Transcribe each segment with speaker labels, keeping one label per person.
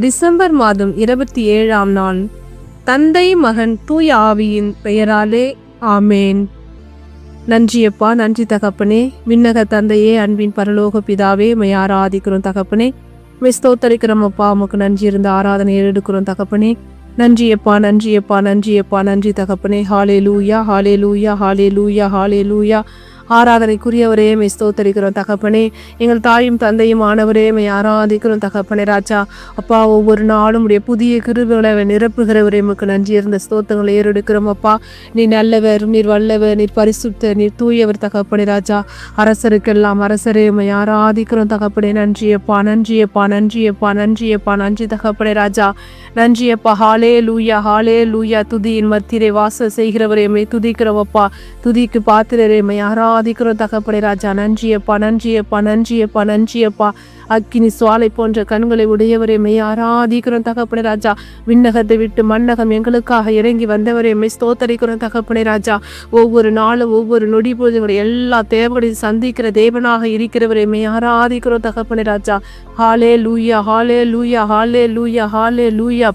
Speaker 1: December மாதம் இருபத்தி ஏழாம் நாள். தந்தை மகன் தூய ஆவியின் பெயராலே ஆமேன். நன்றியப்பா நன்றி தகப்பனே. விண்ணக தந்தையே அன்பின் பரலோக பிதாவே மை ஆராதிக்கிறோம் தகப்பனே. மை ஸ்தோத்தரிக்கிறோம் அப்பா உமக்கு நன்றி இருந்த ஆராதனை எடுக்கிறோம் தகப்பனே. நன்றியப்பா நன்றியப்பா நன்றியப்பா நன்றி தகப்பனே ஹாலே லூயா ஹாலே லூயா ஹாலே லூயா ஹாலே லூயா ஆராதனைக்குரியவரே மை ஸ்தோத்தரிக்கிறோம் தகப்பனே. எங்கள் தாயும் தந்தையும் ஆனவரே மை ஆராதிக்கிறோம் தகப்பனே. ராஜா அப்பா ஒவ்வொரு நாளும் உடைய புதிய கிருபைகளை நிரப்புகிறவரே உமக்கு நன்றி இருந்த ஸ்தோத்தங்களை ஏறெடுக்கிறோம் அப்பா. நீ நல்லவர் நீர் வல்லவர் நீர் பரிசுத்த நீர் தூயவர் தகப்பனே ராஜா. அரசருக்கெல்லாம் அரசரே உம்மை ஆராதிக்கிறோம் தகப்பனே. நன்றியப்பா நன்றியப்பா நன்றியப்பா நன்றியப்பா நன்றி தகப்பனே ராஜா. நன்றியப்பா ஹாலே லூயா ஹாலே லூயா துதியின் மத்திரை வாச செய்கிறவரே மை துதிக்கிறவப்பா துதிக்கு பாத்திரரே மை ஆராதிக்கிறோம் தகப்பனே ராஜா நன்றியப்பா நன்றியப்பா நன்றியப்பா நன்றியப்பா. அக்கினி சுவாலை போன்ற கண்களை உடையவரே மெய் ஆராதிக்கிறோம் தகப்பனை ராஜா. விண்ணகத்தை விட்டு மன்னகம் எங்களுக்காக இறங்கி வந்தவரே மெய் ஸ்தோத்தரிக்கிறோம் தகப்பனை ராஜா. ஒவ்வொரு நாளும் ஒவ்வொரு நொடி பொழுதுகளை எல்லா தேவைகளையும் சந்திக்கிற தேவனாக இருக்கிறவரே மெய் ஆராதிக்கிறோம் தகப்பனை ராஜா. ஹாலே லூயா ஹாலே லூயா ஹாலே லூயா ஹாலே லூயா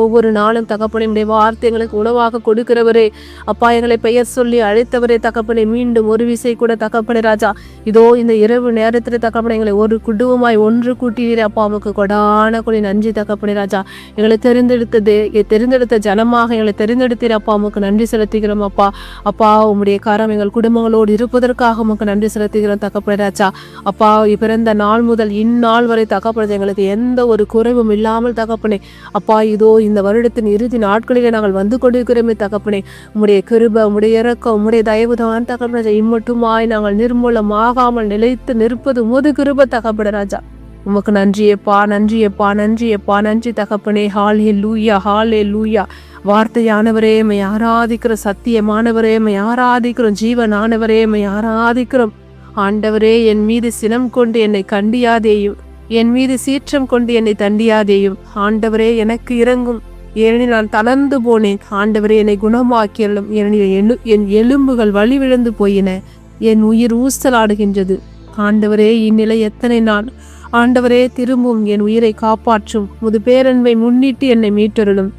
Speaker 1: ஒவ்வொரு நாளும் தகப்பனையுடைய வார்த்தைகளுக்கு உணவாக கொடுக்கிறவரே. அப்பா எங்களை பெயர் சொல்லி அழைத்தவரே தகப்பனை. மீண்டும் ஒரு விசை கூட தகப்பனை ராஜா. இதோ இந்த இரவு நேரத்தில் தகப்பனை எங்களை ஒரு குடும்பமாய் ஒன்று கூட்டினீரே அப்பா உமக்கு கொடான கொடி நன்றி தகப்பனை ராஜா. எங்களை தெரிந்தெடுத்தது தெரிந்தெடுத்த ஜனமாக எங்களை தெரிந்தெடுத்தீர். அப்பா உமக்கு நன்றி செலுத்துகிறோம் அப்பா. அப்பா உம்முடைய காரம் எங்கள் குடும்பங்களோடு இருப்பதற்காக உமக்கு நன்றி செலுத்துகிறோம் தகப்பனை ராஜா. அப்பா பிறந்த நாள் முதல் இந்நாள் வரை தகப்பனது எங்களுக்கு எந்த ஒரு குறைவும் இல்லாமல் தகப்பனே. அப்பா இதோ இந்த வருடத்தின் இறுதி நாட்களிலே நாங்கள் வந்து கொண்டிருக்கிறோமே தகப்பனே. உம்முடைய கிருப உம்முடைய இறக்கம் உம்முடைய தயவு தான் தகப்பனே இம்மட்டுமாய் நாங்கள் நிர்மூலமாகாமல் நிலைத்து நிற்பது முது கிருப தகப்பட ராஜா. உமக்கு நன்றியப்பா நன்றியப்பா நன்றியப்பா நன்றி தகப்பனே. ஹாலே லூயா ஹாலே லூயா வார்த்தையானவரே மை ஆராதிக்கிற சத்தியமானவரே மை ஆராதிக்கிறோம் ஜீவனானவரே மை ஆராதிக்கிறோம். ஆண்டவரே என் மீது சினம் கொண்டு என்னை கண்டியாதேயும் என் மீது சீற்றம் கொண்டு என்னை தண்டியாதேயும். ஆண்டவரே எனக்கு இறங்கும் ஏனெனில் நான் தளர்ந்து போனேன். ஆண்டவரே என்னை குணமாக்கியலும் ஏனெனில் எலு என் எலும்புகள் வலி விழுந்து போயின. என் உயிர் ஊசலாடுகின்றது. ஆண்டவரே இந்நிலை எத்தனை நாள்? ஆண்டவரே திரும்பும் என் உயிரை காப்பாற்றும். முது பேரன்பை முன்னிட்டு என்னை மீட்டொருளும்.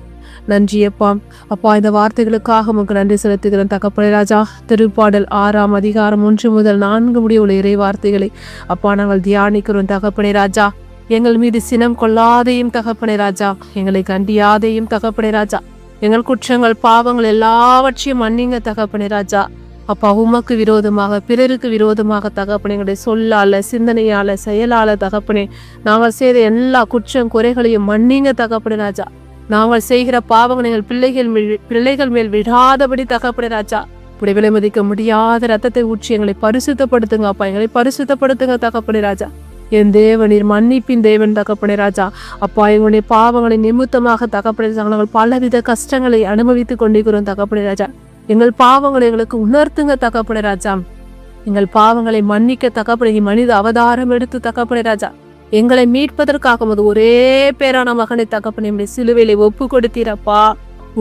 Speaker 1: நன்றி அப்பா. அப்பா இந்த வார்த்தைகளுக்காக உங்களுக்கு நன்றி செலுத்துகிறேன். தகப்பனே ராஜா திருப்பாடல் ஆறாம் அதிகாரம் ஒன்று முதல் நான்கு முடிய உள்ள இறை வார்த்தைகளை அப்பா நாங்கள் தியானிக்கிறோம். தகப்பனே ராஜா எங்கள் மீது சினம் கொள்ளாதையும் தகப்பனே ராஜா. எங்களை கண்டியாதையும் தகப்பனே ராஜா. எங்கள் குற்றங்கள் பாவங்கள் எல்லாவற்றையும் மன்னிங்க தகப்பனே ராஜா. அப்பா உமக்கு விரோதமாக பிறருக்கு விரோதமாக தகப்பனே எங்களுடைய சொல்லால சிந்தனையால செயலால தகப்பனே நாங்கள் செய்த எல்லா குற்றம் குறைகளையும் மன்னிங்க தகப்பனே ராஜா. நாங்கள் செய்கிற பாவங்கள் எங்கள் பிள்ளைகள் பிள்ளைகள் மேல் விடாதபடி தகப்பனே ராஜா. இப்படி விலை மதிக்க முடியாத ரத்தத்தை ஊற்றி எங்களை பரிசுத்தப்படுத்துங்க அப்பா. எங்களை பரிசுத்தப்படுத்துங்க தகப்பனே ராஜா. என் தேவனீர் மன்னிப்பின் தேவன் தகப்பனே ராஜா. அப்பா எங்களுடைய பாவங்களை நிமித்தமாக தகப்பனே நாங்கள் பலவித கஷ்டங்களை அனுபவித்துக் கொண்டிருக்கிறோம் தகப்பனே ராஜா. எங்கள் பாவங்களை எங்களுக்கு உணர்த்துங்க தகப்பனே ராஜா. எங்கள் பாவங்களை மன்னிக்க தகப்பனே மனித அவதாரம் எடுத்து தகப்பனே ராஜா. எங்களை மீட்பதற்காக உமது ஒரே பேரான மகனை தகப்பனை சிலுவையிலே ஒப்பு கொடுத்தீரப்பா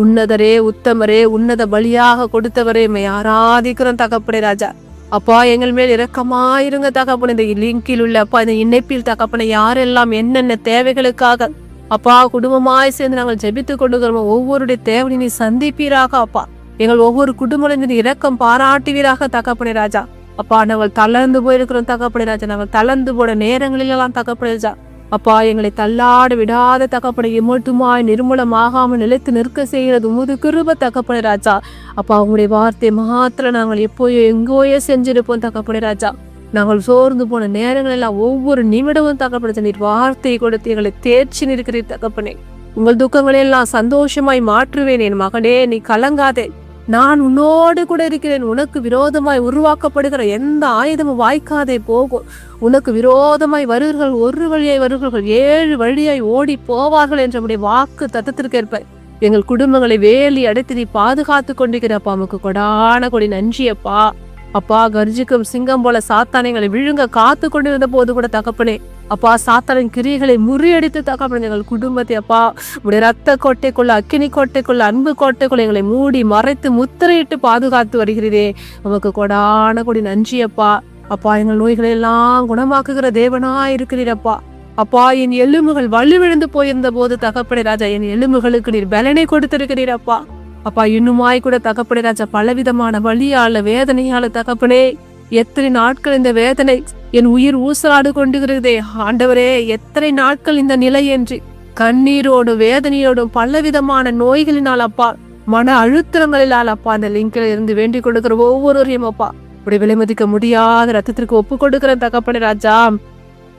Speaker 1: உன்னதரே உத்தமரே உன்னத பலியாக கொடுத்தவரே மை ஆராதிக்கிறோம் தகப்பனே ராஜா. அப்பா எங்கள் மேல் இரக்கமாயிருங்க தகப்பனே. இந்த லிங்கில் உள்ள அப்பா இந்த இணைப்பில் தகப்பனை யாரெல்லாம் என்னென்ன தேவைகளுக்காக அப்பா குடும்பமாய் சேர்ந்து நாங்கள் ஜெபித்து கொண்டுகிறோம் ஒவ்வொருடைய தேவனை நீ சந்திப்பீராக அப்பா. எங்கள் ஒவ்வொரு குடும்பத்தின் இரக்கம் பாராட்டுவீராக தகப்பனே ராஜா. அப்பா நாங்கள் தளர்ந்து போயிருக்கிறோம் தகப்பனே ராஜா. நாங்கள் தளர்ந்து போன நேரங்களிலெல்லாம் தகப்பனே ராஜா. அப்பா எங்களை தள்ளாட விடாத தகப்பனை. இம்மட்டுமாய் நிர்மூலமாகாமல் நிலைத்து நிற்க செய்கிறது உமது கிருப தகப்பனே ராஜா. அப்பா உங்களுடைய வார்த்தை மாத்திரம் நாங்கள் எப்போயோ எங்கோயோ செஞ்சிருப்போம் தகப்பனே ராஜா. நாங்கள் சோர்ந்து போன நேரங்கள் எல்லாம் ஒவ்வொரு நிமிடமும் தகப்பனே நீர் வார்த்தையை கொடுத்து எங்களை தேர்ச்சி நிற்கிறீர் தகப்பனே. உங்கள் துக்கங்களை எல்லாம் சந்தோஷமாய் மாற்றுவேன் என் மகனே. நீ கலங்காதே. நான் உன்னோடு கூட இருக்கிறேன். உனக்கு விரோதமாய் உருவாக்கப்படுகிற எந்த ஆயுதமும் வாய்க்காதே போகும். உனக்கு விரோதமாய் வருவர்கள் ஒரு வழியாய் வருவர்கள் ஏழு வழியாய் ஓடி போவார்கள் என்ற நம்முடைய வாக்கு தத்தத்திற்கேற்ப எங்கள் குடும்பங்களை வேலி அடைத்து நீ பாதுகாத்து கொண்டிருக்கிறப்பா. உமக்கு கொடான கொடி நன்றியப்பா அப்பா. கர்ஜிக்கும் சிங்கம் போல சாத்தானைகளை விழுங்க காத்து கொண்டிருந்த போது கூட தகப்பனே அப்பா சாத்தானின் கிரியைகளை முறியடித்து தகப்பனே எங்கள் குடும்பத்தை அப்பா உடைய ரத்த கோட்டைக்குள்ள அக்கினி கோட்டைக்குள்ள அன்பு கோட்டைக்குள்ள எங்களை மூடி மறைத்து முத்திரையிட்டு பாதுகாத்து வருகிறதே உமக்கு கொடான கொடி நன்றி அப்பா. அப்பா எங்கள் நோய்களை எல்லாம் குணமாக்குகிற தேவனா இருக்கிறீரப்பா அப்பா. என் எலும்புகள் வலுவிழந்து போயிருந்த போது தகப்படை ராஜா என் எலும்புகளுக்கு நீர் பலனை கொடுத்திருக்கிறீரப்பா அப்பா. இன்னுமாய் கூட தகப்படை ராஜா பலவிதமான வழியால வேதனையால தகப்பனே எத்தனை நாட்கள் இந்த வேதனை என் உயிர் ஊசலாடு கொண்டுகிறதே ஆண்டவரே எத்தனை நாட்கள் இந்த நிலை என்று? கண்ணீரோடும் வேதனையோடும் பலவிதமான நோய்களினால் அப்பா மன அழுத்தங்களினால் அப்பா அந்த லிங்கில் இருந்து வேண்டிக் கொடுக்கிற ஒவ்வொருவரையும் அப்பா இப்படி விலைமதிக்க முடியாத ரத்தத்திற்கு ஒப்பு கொடுக்கிற தகப்பனை ராஜா.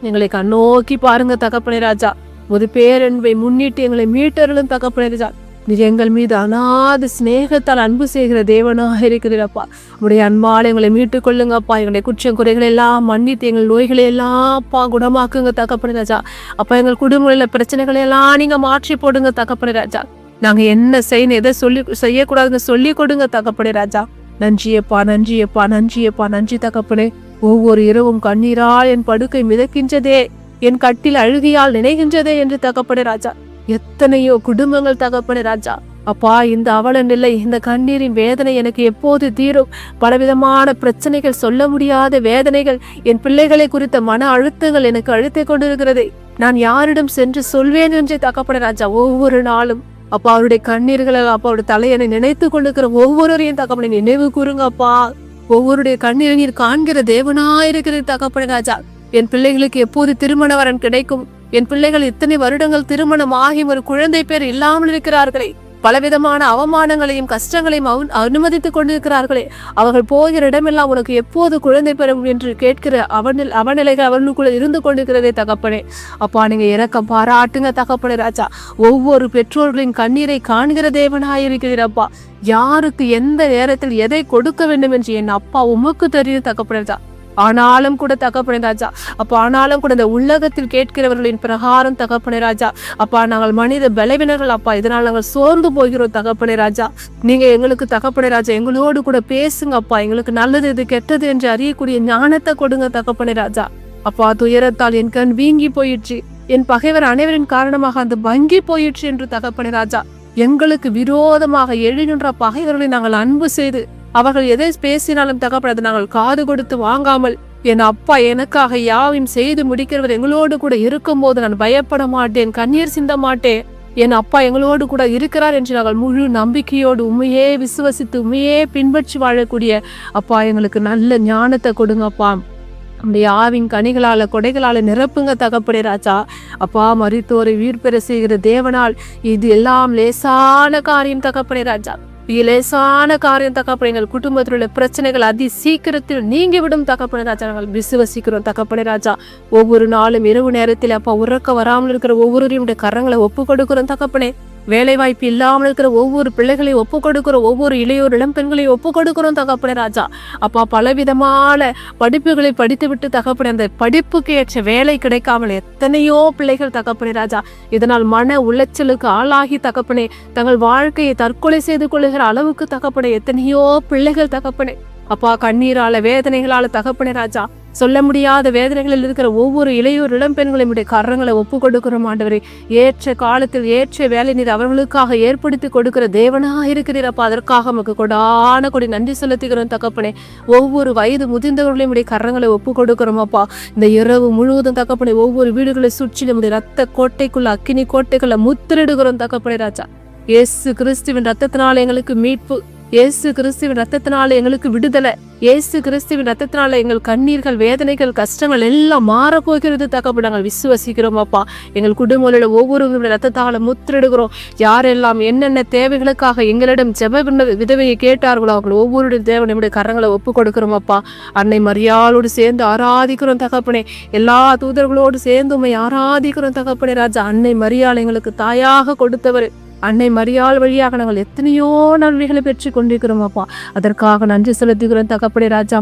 Speaker 1: எங்களை கண்ணோக்கி பாருங்க தகப்பனை ராஜா. ஒரு பேரன்பை முன்னிட்டு எங்களை மீட்டர்களும் தகப்பனை ராஜா. நீர் எங்கள் மீது அனாது சிநேகத்தால் அன்பு செய்கிற தேவனாக இருக்கிறீரப்பா. உடைய அன்பால் எங்களை மீட்டுக் கொள்ளுங்கப்பா. எங்களுடைய குற்றம் குறைகளை எல்லாம் மன்னித்து எங்கள் நோய்களை எல்லாம்ப்பா குணமாக்குங்க தகப்பன ராஜா. அப்பா எங்கள் குடும்பங்களில் பிரச்சனைகளை எல்லாம் நீங்கள் மாற்றி போடுங்க தகப்பன ராஜா. நாங்கள் என்ன செய்யணும் எதை சொல்லி செய்யக்கூடாதுன்னு சொல்லி கொடுங்க தகப்பனே ராஜா. நன்றியப்பா நன்றியப்பா நன்றியப்பா நன்றி தகப்பனே. ஒவ்வொரு இரவும் கண்ணீரால் என் படுக்கை மிதக்கின்றதே என் கட்டில் அழுகியால் நினைகின்றதே என்று தகப்பனே ராஜா. எத்தனையோ குடும்பங்கள் தகப்பன ராஜா. அப்பா இந்த அவல நிலை இந்த கண்ணீரின் வேதனை எனக்கு எப்போது தீரும்? பலவிதமான பிரச்சனைகள் சொல்ல முடியாத வேதனைகள் என் பிள்ளைகளை குறித்த மன அழுத்தங்கள் எனக்கு அழுத்திக் கொண்டிருக்கிறது. நான் யாரிடம் சென்று சொல்வேன் என்று தகப்பன ராஜா ஒவ்வொரு நாளும். அப்பா அவருடைய கண்ணீர்களை அப்பா அவருடைய தலையனை நினைத்து கொண்டிருக்கிற ஒவ்வொருவரையும் தகப்பனை நினைவு கூறுங்க அப்பா. ஒவ்வொருடைய கண்ணீரை நீர் காண்கிற தேவனாயிருக்கிறது தகப்பன ராஜா. என் பிள்ளைகளுக்கு எப்போது திருமண வரன் கிடைக்கும்? என் பிள்ளைகள் இத்தனை வருடங்கள் திருமணம் ஆகி ஒரு குழந்தை பேர் இல்லாமல் இருக்கிறார்களே. பலவிதமான அவமானங்களையும் கஷ்டங்களையும் அவன் அனுமதித்துக் கொண்டிருக்கிறார்களே. அவர்கள் போகிற இடமெல்லாம் உனக்கு எப்போது குழந்தை பெறும் என்று கேட்கிற அவனில் அவநிலைகள் அவனுக்குள்ள இருந்து கொண்டிருக்கிறதே தகப்பனே. அப்பா நீங்க இறக்கம் பாராட்டுங்க தகப்பனே ராஜா. ஒவ்வொரு பெற்றோர்களின் கண்ணீரை காண்கிற தேவனாயிருக்கிறீரப்பா யாருக்கு எந்த நேரத்தில் எதை கொடுக்க வேண்டும் என்று என் அப்பா உமக்கு தெரியும் தகப்பனே ஆனாலும் கூட தகப்பனை ராஜா. அப்போ ஆனாலும் கூட இந்த உலகத்தில் கேட்கிறவர்களின் பிரகாரம் தகப்பனை ராஜா. அப்பா நாங்கள் மனித பலவினர்கள் அப்பா இதனால் நாங்கள் சோர்ந்து போகிறோம் தகப்பனை ராஜா. நீங்க எங்களுக்கு தகப்பனை ராஜா எங்களோடு கூட பேசுங்க அப்பா. எங்களுக்கு நல்லது இது கெட்டது என்று அறியக்கூடிய ஞானத்தை கொடுங்க தகப்பனை ராஜா. அப்பா துயரத்தால் என் கண் வீங்கி போயிடுச்சு என் பகைவர் அனைவரின் காரணமாக அந்த வங்கி போயிற்று என்று தகப்பனை ராஜா. எங்களுக்கு விரோதமாக எழுகின்ற பகைவர்களை நாங்கள் அன்பு செய்து அவர்கள் எதை பேசினாலும் தகப்பனது நாங்கள் காது கொடுத்து வாங்காமல் என் அப்பா எனக்காக யாவையும் செய்து முடிக்கிறவர் எங்களோடு கூட இருக்கும்போது நான் பயப்பட மாட்டேன் கண்ணீர் சிந்த மாட்டேன். என் அப்பா எங்களோடு கூட இருக்கிறார் என்று நாங்கள் முழு நம்பிக்கையோடு உண்மையே விசுவசித்து உண்மையே பின்பற்றி வாழக்கூடிய அப்பா எங்களுக்கு நல்ல ஞானத்தை கொடுங்கப்பா. நம்முடைய ஆவின் கனிகளால் கொடைகளால் நிரப்புங்க தகப்படே ராஜா. அப்பா மறித்தோரை உயிர் பெற செய்கிற தேவனால் இது எல்லாம் லேசான காரியம் தகப்படே ராஜா. இலேசான காரியம் தகப்பன எங்கள் குடும்பத்தில் உள்ள பிரச்சனைகள் அதி சீக்கிரத்தில் நீங்கி விடும் தகப்படே ராஜா நாங்கள் விசுவசிக்கிறோம் தகப்பன ராஜா ஒவ்வொரு நாளும் இரவு நேரத்தில் அப்பா உறக்க வராமல் இருக்கிற ஒவ்வொருவரையும் உடைய கரங்களை ஒப்பு கொடுக்கிறோம் தகப்பனே வேலைவாய்ப்பு இல்லாமல் இருக்கிற ஒவ்வொரு பிள்ளைகளையும் ஒப்புக் கொடுக்கிறோம் ஒவ்வொரு இளையோர் இளம் பெண்களையும் ஒப்புக் கொடுக்கிறோம் தகப்பனே ராஜா. அப்பா பலவிதமான படிப்புகளை படித்துவிட்டு தகப்பனே அந்த படிப்புக்கு ஏற்ற வேலை கிடைக்காமல் எத்தனையோ பிள்ளைகள் தகப்பனே ராஜா. இதனால் மன உளைச்சலுக்கு ஆளாகி தகப்பனே தங்கள் வாழ்க்கையை தற்கொலை செய்து கொள்ளுகிற அளவுக்கு தகப்பனே எத்தனையோ பிள்ளைகள் தகப்பனே. அப்பா கண்ணீரால வேதனைகளால தகப்பனே ராஜா சொல்ல முடியாத வேதனைகளில் இருக்கிற ஒவ்வொரு இளையோர் இளம் பெண்களும் கரங்களை ஒப்பு கொடுக்கிறோம் ஆண்டவரே. ஏற்ற காலத்தில் ஏற்ற வேலை நீர் அவர்களுக்காக ஏற்படுத்தி கொடுக்கிற தேவனாக இருக்கிறீர் அப்பா. அதற்காக நமக்கு கொடான கொடி நன்றி செலுத்துகிறோம் தகப்பனே. ஒவ்வொரு வயது முதிர்ந்தவர்களையும் உடைய கரங்களை ஒப்பு கொடுக்கிறோம் அப்பா. இந்த இரவு முழுவதும் தகப்பனே ஒவ்வொரு வீடுகளை சுற்றி நம்முடைய ரத்த கோட்டைக்குள்ள அக்கினி கோட்டைக்குள்ள முத்திரிடுகிறோம் தகப்பனே ராஜா. இயேசு கிறிஸ்துவின் ரத்தத்தினால் எங்களுக்கு மீட்பு இயேசு கிறிஸ்துவின் ரத்தத்தினால எங்களுக்கு விடுதலை. இயேசு கிறிஸ்துவின் ரத்தத்தினால எங்கள் கண்ணீர்கள் வேதனைகள் கஷ்டங்கள் எல்லாம் மாறப்போகிறது. தகப்ப நாங்கள் விசுவசிக்கிறோம் அப்பா. எங்கள் குடும்பங்களோட ஒவ்வொரு ரத்தத்தால் முத்திரிடுகிறோம் யாரெல்லாம் என்னென்ன தேவைகளுக்காக எங்களிடம் ஜெப விதவையை கேட்டார்களோ அவர்கள் ஒவ்வொரு தேவை நம்முடைய கரங்களை ஒப்பு கொடுக்கிறோம் அப்பா. அன்னை மரியாளோடு சேர்ந்து ஆராதிக்கிறோம் தகப்பனே. எல்லா தூதர்களோடு சேர்ந்து உண்மை ஆராதிக்கிறோம் தகப்பனே ராஜா. அன்னை மரியாள் எங்களுக்கு தாயாக கொடுத்தவர். அன்னை மரியாள் வழியாக நாங்கள் எத்தனையோ நன்மைகளை பெற்று கொண்டிருக்கிறோம் அப்பா. அதற்காக நன்றி செலுத்துகிறோம் தகப்படை ராஜா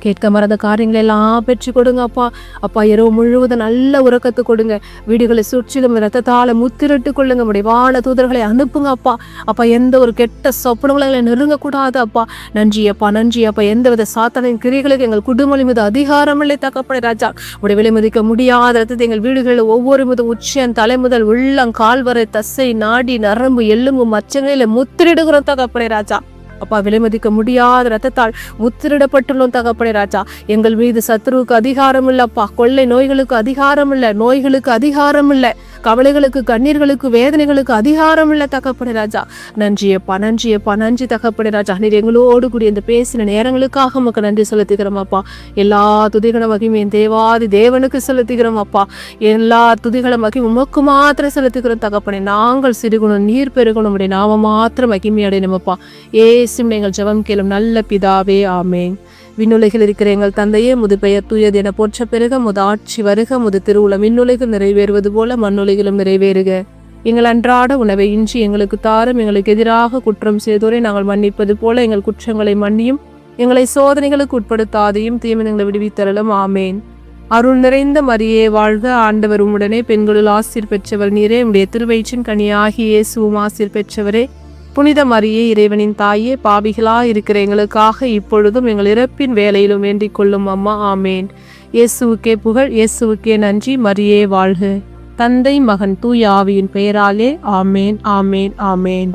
Speaker 1: கேட்க மறந்த காரியங்களை எல்லாம் பெற்று கொடுங்க அப்பா. அப்பா இரவு முழுவதும் நல்ல உறக்கத்தை கொடுங்க. வீடுகளை சுற்றிலும் ரத்தத்தால் முத்திரிட்டு கொள்ளுங்க. முடிய வான தூதர்களை அனுப்புங்க அப்பா. அப்பா எந்த ஒரு கெட்ட சொப்பனங்களை நெருங்கக்கூடாது அப்பா. நன்றி அப்பா நன்றி அப்பா. எந்தவித சாத்தனின் கிரிகளுக்கு எங்கள் குடும்பம் மீது அதிகாரம் இல்லை ராஜா. உடைய விலை மதிக்க முடியாத ரத்தத்தை எங்கள் வீடுகளில் ஒவ்வொரு முதல் உச்சியன் தலை முதல் உள்ளம் கால்வரை தசை நாடி நரம்பு எலும்பு மச்சங்களில் முத்திரிடுகிறோம் தகப்படை ராஜா. அப்பா விலைமதிக்க முடியாத ரத்தத்தால் முத்திரிடப்பட்டுள்ளோம் தகப்பனே ராஜா. எங்கள் மீது சத்ருவுக்கு அதிகாரம் இல்லைப்பா கொள்ளை நோய்களுக்கு அதிகாரம் இல்லை நோய்களுக்கு அதிகாரம் இல்லை கவலைகளுக்கு கண்ணீர்களுக்கு வேதனைகளுக்கு அதிகாரம் இல்லை தகப்பனே ராஜா. நன்றியப்பா நன்றியப்பா நன்றி தகப்பனே ராஜா. நீர் எங்களோடு கூடிய இந்த பேசின நேரங்களுக்காக நமக்கு நன்றி செலுத்துகிறோம் அப்பா. எல்லா துதிகள மகிமையும் தேவாதி தேவனுக்கு செலுத்துகிறோம் அப்பா. எல்லா துதிகள மகிமை உமக்கு மாத்திரம் செலுத்துகிறோம் தகப்பனே. நாங்கள் சிறுகுணம் நீர் பெருகணும் உடைய நாம மாத்திரம் மகிமை அடையணுமப்பா ஏசும் எங்கள் ஜெபம் கேளும் நல்ல பிதாவே ஆமேன். விண்ணுலகில் இருக்கிற எங்கள் தந்தையே முது பெயர் தூயது என போற்ற பெருக முது ஆட்சி வருக முது திருவுளம் விண்ணுலகில் நிறைவேறுவது போல மண்ணுலகிலும் நிறைவேறுக. எங்கள் அன்றாட உணவை இன்றி எங்களுக்கு தாரும் எங்களுக்கு எதிராக குற்றம் செய்தோரை நாங்கள் மன்னிப்பது போல எங்கள் குற்றங்களை மன்னியும் எங்களை சோதனைகளுக்கு உட்படுத்தாதையும் தீமனங்களை விடுவித்தரலும் ஆமேன். அருள் நிறைந்த மரியே வாழ்க ஆண்டவர் உம்முடனே. பெண்களுள் ஆசிர் பெற்றவர் நீரே. உடைய திருவயிற்றின் கனியாகி இயேசுவும் ஆசிர் பெற்றவரே. புனித மரியே இறைவனின் தாயே பாவிகளா இருக்கிற எங்களுக்காக இப்பொழுதும் எங்கள் இறப்பின் வேலையிலும் வேண்டிக் கொள்ளும் அம்மா ஆமேன். இயேசுவுக்கே புகழ் இயேசுவுக்கே நன்றி மரியே வாழ்க. தந்தை மகன் தூய் ஆவியின் பெயராலே ஆமேன் ஆமேன் ஆமேன்.